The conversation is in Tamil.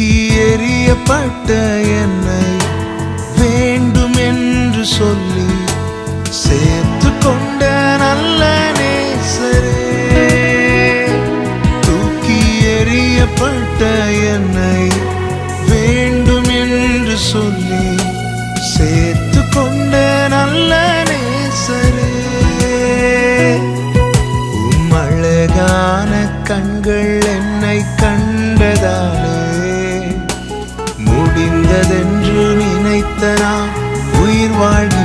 தூக்கி எறியப்பட்ட என்னை வேண்டும் என்று சொல்லி சேர்த்து கொண்ட நல்ல நேசரே. தூக்கி எறியப்பட்ட என்னை வேண்டும் என்று சொல்லி சேர்த்து கொண்ட நல்ல நேசரே. உம் அழகான கண்கள் என்னை கண்டதா? முடிந்ததென்று நினைத்த நான் உயிர் வாழ்கின்றேன்